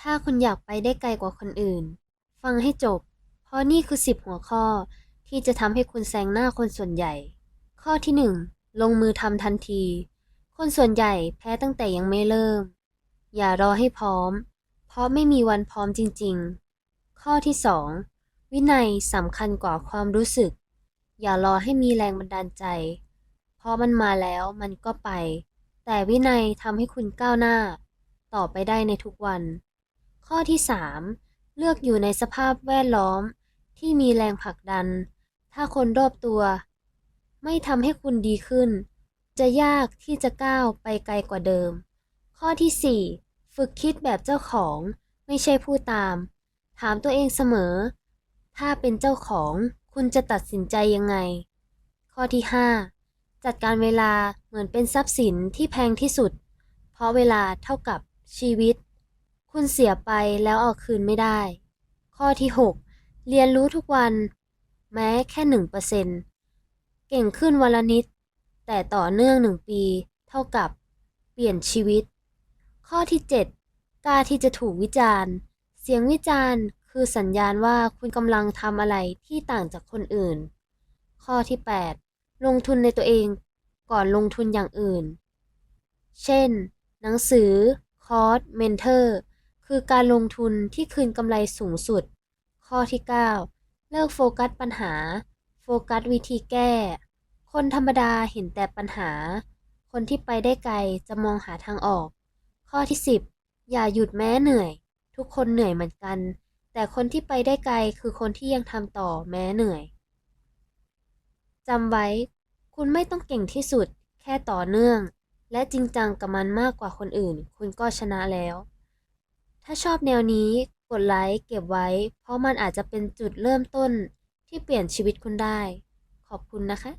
ถ้าคุณอยากไปได้ไกลกว่าคนอื่น ฟังให้จบ เพราะนี่คือ 10 หัวข้อที่จะทำให้คุณแซงหน้าคนส่วนใหญ่ ข้อที่ 1 ลงมือทำทันที คนส่วนใหญ่แพ้ตั้งแต่ยังไม่เริ่ม อย่ารอให้พร้อม เพราะไม่มีวันพร้อมจริง ๆ ข้อที่ 2 วินัยสำคัญกว่าความรู้สึก อย่ารอให้มีแรงบันดาลใจ เพราะมันมาแล้วมันก็ไป แต่วินัยทำให้คุณก้าวหน้า ต่อไปได้ในทุกวัน ข้อที่ 3 เลือกอยู่ในสภาพแวดล้อมที่มีแรงผลักดัน ถ้าคนรอบตัว ไม่ทำให้คุณดีขึ้น จะยากที่จะก้าวไปไกลกว่าเดิม ข้อที่ 4 ฝึกคิดแบบเจ้าของ ไม่ใช่ผู้ตาม ถามตัวเองเสมอ ถ้าเป็นเจ้าของคุณจะตัดสินใจยังไง ข้อที่ 5 จัดการเวลาเหมือนเป็นทรัพย์สินที่แพงที่สุด เพราะเวลาเท่ากับชีวิต คุณเสียไปแล้วเอาคืนไม่ได้ ข้อที่ 6 เรียนรู้ทุกวัน แม้แค่หนึ่งเปอร์เซ็นเก่งขึ้นวันละนิด แต่ต่อเนื่องหนึ่งปี เท่ากับเปลี่ยนชีวิต ข้อที่ 7 กล้าที่จะถูกวิจารณ์ เสียงวิจารณ์คือสัญญาณว่าคุณกำลังทำอะไรที่ต่างจากคนอื่น ข้อที่ 8 ลงทุนในตัวเองก่อนลงทุนอย่างอื่น เช่น หนังสือ คอร์ส เมนเทอร์ คือการลงทุนที่คืนกำไรสูงสุด ข้อที่ 9 เลิกโฟกัสปัญหา โฟกัสวิธีแก้ คนธรรมดาเห็นแต่ปัญหา คนที่ไปได้ไกลจะมองหาทางออก ข้อที่ 10 อย่าหยุดแม้เหนื่อย ทุกคนเหนื่อยเหมือนกัน แต่คนที่ไปได้ไกลคือคนที่ยังทำต่อแม้เหนื่อยจำไว้ คุณไม่ต้องเก่งที่สุด แค่ต่อเนื่อง และจริงจังกับมันมากกว่าคนอื่น คุณก็ชนะแล้ว ถ้าชอบแนวนี้กดไลค์เก็บไว้ เพราะมันอาจจะเป็นจุดเริ่มต้นที่เปลี่ยนชีวิตคุณได้ ขอบคุณนะคะ